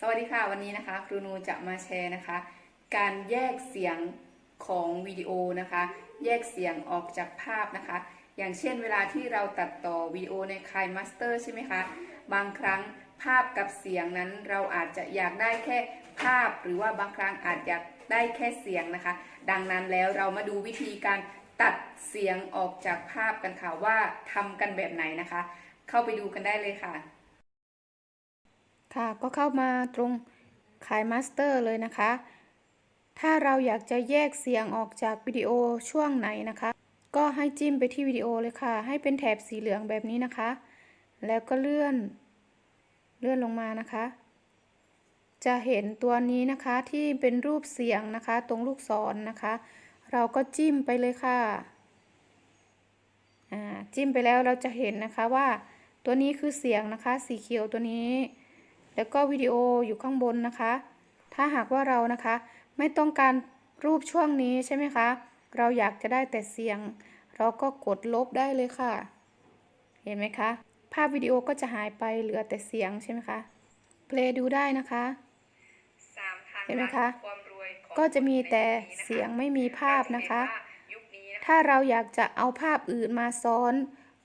สวัสดีค่ะวันนี้นะคะ ครูนูจะมาแชร์นะคะ การแยกเสียงของวิดีโอนะคะ แยกเสียงออกจากภาพนะคะ อย่างเช่นเวลาที่เราตัดต่อวิดีโอในคายมาสเตอร์ใช่ไหมคะบางครั้งภาพกับเสียงนั้นเราอาจจะอยากได้แค่ภาพ หรือว่าบางครั้งอาจอยากได้แค่เสียงนะคะ ดังนั้นแล้วเรามาดูวิธีการตัดเสียงออกจากภาพกันค่ะว่าทำกันแบบไหนนะคะ เข้าไปดูกันได้เลยค่ะ ค่ะก็เข้ามาตรงขายมาสเตอร์เลยนะคะ ถ้าเราอยากจะแยกเสียงออกจากวิดีโอช่วงไหนนะคะ ก็ให้จิ้มไปที่วิดีโอเลยค่ะ ให้เป็นแถบสีเหลืองแบบนี้นะคะ แล้วก็เลื่อน เลื่อนลงมานะคะ จะเห็นตัวนี้นะคะที่เป็นรูปเสียงนะคะ ตรงลูกศรนนะคะ เราก็จิ้มไปเลยค่ะจิ้มไปแล้วเราจะเห็นนะคะว่าตัวนี้คือเสียงนะคะ สีเขียวตัวนี้ แล้วก็วิดีโออยู่ข้างบนนะคะ ถ้าหากว่าเรานะคะ ไม่ต้องการรูปช่วงนี้ใช่ไหมคะ เราอยากจะได้แต่เสียง เราก็กดลบได้เลยค่ะ เห็นไหมคะ ภาพวิดีโอก็จะหายไปเหลือแต่เสียงใช่ไหมคะเพลย์ดูได้นะคะเห็นไหมคะ ก็จะมีแต่เสียงไม่มีภาพนะคะ ถ้าเราอยากจะเอาภาพอื่นมาซ้อน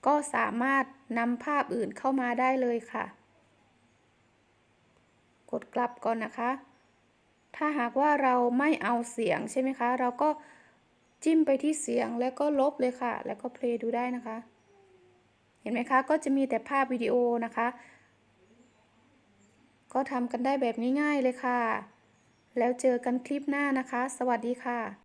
ก็สามารถนำภาพอื่นเข้ามาได้เลยค่ะ กดกลับก่อนนะคะ ถ้าหากว่าเราไม่เอาเสียงใช่ไหมคะ เราก็จิ้มไปที่เสียงแล้วก็ลบเลยค่ะ แล้วก็เพลย์ดูได้นะคะ เห็นไหมคะ ก็จะมีแต่ภาพวิดีโอนะคะ ก็ทำกันได้แบบง่ายๆเลยค่ะ แล้วเจอกันคลิปหน้านะคะ สวัสดีค่ะ